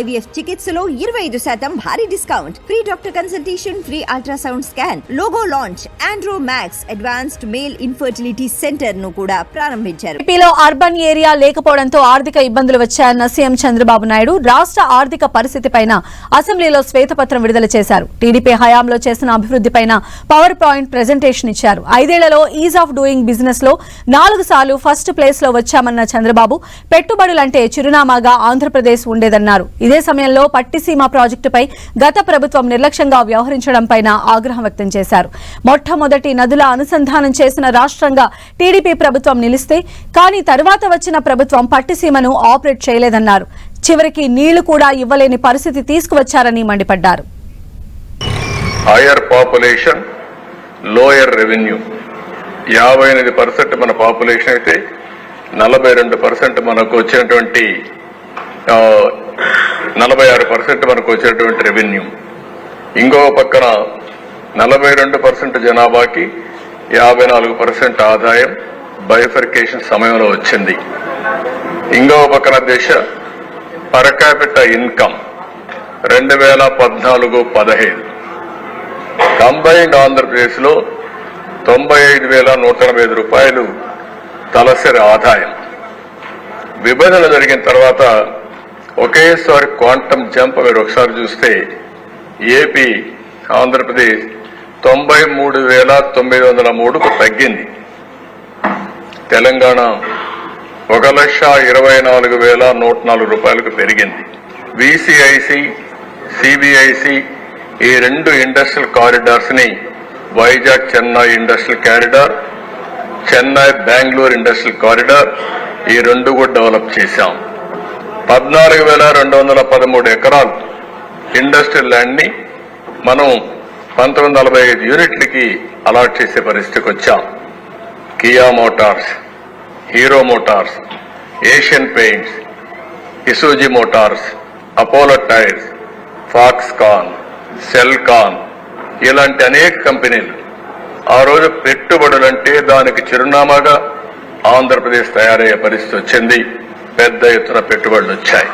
IVF చికిత్సలో ఇరవై ఐదు శాతం భారీ discount. Free doctor consultation free ultrasound scan logo launch Andro Max advanced male infertility సెంటర్ను కూడా ప్రారంభించారు. ఏపీలో అర్బన్ ఏరియా లేకపోవడంతో ఆర్థిక ఇబ్బందులు వచ్చాయన్న సీఎం చంద్రబాబు నాయుడు రాష్ట్ర ఆర్థిక పరిస్థితిపైన అసెంబ్లీలో శ్వేతపత్రం విడుదల చేశారు. టీడీపీ హయాంలో చేసిన అభివృద్ధిపైన పవర్ పాయింట్ ప్రెజెంటేషన్ ఇచ్చారు. ఐదేళ్ళలో ఈజ్ ఆఫ్ డూయింగ్ బిజినెస్లో నాలుగు సార్లు ఫస్ట్ ప్లేస్లో వచ్చామన్న చంద్రబాబు పెట్టుబడులంటే చిరునామాగా ఆంధ్రప్రదేశ్ ఉండేదన్నారు. ఇదే సమయంలో పట్టిసీమ ప్రాజెక్టుపై గత ప్రభుత్వం నిర్లక్ష్యంగా వ్యవహరించడంపై ఆగ్రహం వ్యక్తం చేశారు. మొట్టమొదటి నదుల అనుసంధానం చేసిన రాష్ట్రంగా టీడీపీ ప్రభుత్వం నిలిస్తే కానీ తరువాత వచ్చిన ప్రభుత్వం పట్టిసీమను ఆపరేట్ చేయలేదన్నారు. చివరికి నీళ్ళు కూడా ఇవ్వలేని పరిస్థితి తీసుకువచ్చారని మండిపడ్డారు. హైయర్ పాపులేషన్ లోయర్ రెవెన్యూ యాభై ఎనిమిది పర్సెంట్ మన పాపులేషన్ అయితే నలభై రెండు పర్సెంట్ మనకు వచ్చినటువంటి నలభై ఆరు పర్సెంట్ మనకు వచ్చేటువంటి రెవెన్యూ. ఇంకో పక్కన నలభై రెండు పర్సెంట్ జనాభాకి యాభై నాలుగు పర్సెంట్ ఆదాయం బైఫర్కేషన్ సమయంలో వచ్చింది. ఇంకో పక్కన దేశ పరకాపిట ఇన్కమ్ రెండు వేల పద్నాలుగు పదహైదు కంబైన్డ్ ఆంధ్రప్రదేశ్లో తొంభై ఐదు వేల నూట ఎనభై ఐదు రూపాయలు తలసరి ఆదాయం. విభజన జరిగిన తర్వాత ఒకేసారి క్వాంటమ్ జంప్ మీరు ఒకసారి చూస్తే ఏపీ ఆంధ్రప్రదేశ్ తొంభై మూడు వేల తొమ్మిది వందల మూడుకు తగ్గింది. తెలంగాణ ఒక లక్ష ఇరవై నాలుగు వేల నూట నాలుగు రూపాయలకు పెరిగింది. విసిఐసి సిబిఐసి ఈ రెండు industrial కారిడార్స్ని Vizag Chennai industrial corridor Chennai Bengaluru industrial corridor ఈ రెండు కూడా డెవలప్ చేశాం. పద్నాలుగు వేల రెండు వందల పదమూడు ఎకరాలు ఇండస్ట్రియల్ ల్యాండ్ని మనం పంతొమ్మిది నలభై ఐదు యూనిట్లకి అలాట్ చేసే పరిస్థితికి వచ్చాం. Kia Motors Hero Motors Asian Paints Isuzu Motors Apollo Tyres Foxconn Celkon ఇలాంటి అనేక కంపెనీలు ఆ రోజు పెట్టుబడులంటే దానికి చిరునామాగా ఆంధ్రప్రదేశ్ తయారయ్యే పరిస్థితి వచ్చింది. పెద్ద ఎత్తున పెట్టుబడులు వచ్చాయి.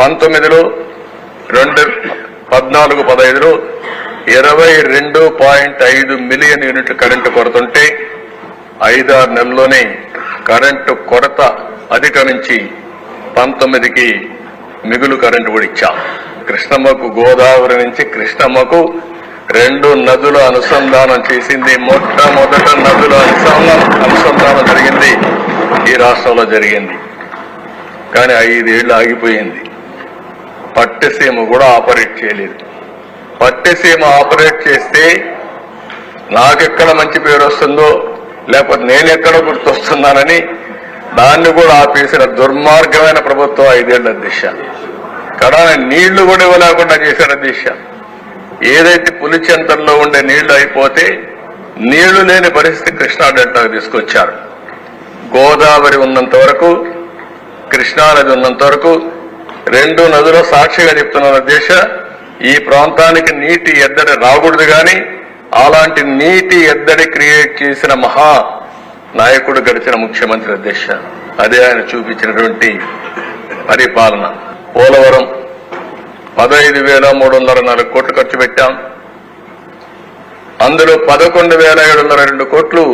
పంతొమ్మిదిలో రెండు పద్నాలుగు పదహైదులో ఇరవై రెండు పాయింట్ ఐదు మిలియన్ యూనిట్లు కరెంటు కొరతుంటే ఐదారు నెలల్లోనే కరెంటు కొరత అధిగమించి పంతొమ్మిదికి మిగులు కరెంటు కూడా ఇచ్చాం. కృష్ణమ్మకు గోదావరి నుంచి కృష్ణమ్మకు రెండు నదుల అనుసంధానం చేసింది. మొట్టమొదట నదుల అనుసంధానం అనుసంధానం జరిగింది ఈ రాష్ట్రంలో జరిగింది. కానీ ఐదేళ్ళు ఆగిపోయింది. పట్టసీమ కూడా ఆపరేట్ చేయలేదు. పట్టసీమ ఆపరేట్ చేస్తే నాకెక్కడ మంచి పేరు వస్తుందో లేకపోతే నేను ఎక్కడ గుర్తొస్తున్నానని దాన్ని కూడా ఆపేసిన దుర్మార్గమైన ప్రభుత్వం ఐదేళ్ళ దిశ. కడా నీళ్ళు కూడా ఇవ్వలేకుండా చేసిన దిశ. ఏదైతే పులిచెంతల్లో ఉండే నీళ్ళు అయిపోతే నీళ్ళు లేని పరిస్థితి కృష్ణా డెల్టాకు తీసుకొచ్చారు. గోదావరి ఉన్నంత వరకు కృష్ణానది ఉన్నంత వరకు రెండు నదుల సాక్షిగా చెప్తున్న దేశ ఈ ప్రాంతానికి నీటి ఎద్దడి రాకూడదు కానీ అలాంటి నీటి ఎద్దడి క్రియేట్ చేసిన మహా నాయకుడు గడిచిన ముఖ్యమంత్రి దేశ అదే ఆయన చూపించినటువంటి పరిపాలన. పోలవరం పదహైదు వేల మూడు వందల నాలుగు కోట్లు ఖర్చు పెట్టాం. అందులో పదకొండు వేల ఏడు వందల రెండు కోట్లు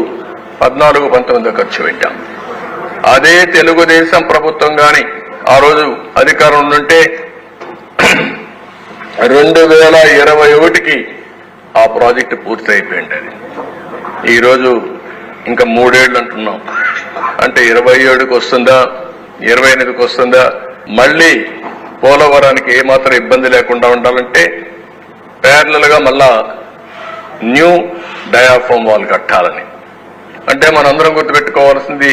పద్నాలుగు పంతొమ్మిది ఖర్చు పెట్టాం. అదే తెలుగుదేశం ప్రభుత్వం గాని ఆ రోజు అధికారం ఉంటే రెండు వేల ఇరవై ఒకటికి ఆ ప్రాజెక్టు పూర్తయిపోయింది అది. ఈరోజు ఇంకా మూడేళ్ళు అంటున్నాం. అంటే ఇరవై ఏడుకి వస్తుందా ఇరవై ఎనిమిదికి వస్తుందా మళ్ళీ పోలవరానికి ఏమాత్రం ఇబ్బంది లేకుండా ఉండాలంటే ప్యారలల్గా మళ్ళా న్యూ డయాఫామ్ వాల్ కట్టాలని. అంటే మనందరం గుర్తుపెట్టుకోవాల్సింది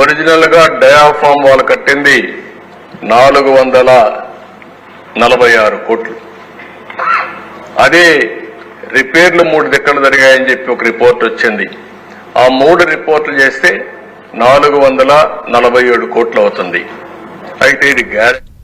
ఒరిజినల్గా డయాఫామ్ వాళ్ళు కట్టింది నాలుగు వందల నలభై ఆరు కోట్లు. అదే రిపేర్లు మూడు దిక్కలు జరిగాయని చెప్పి ఒక రిపోర్ట్ వచ్చింది. ఆ మూడు రిపోర్ట్లు చేస్తే నాలుగు వందల నలభై ఏడు కోట్లు అవుతుంది. అయితే ఇది గ్యారెంటీ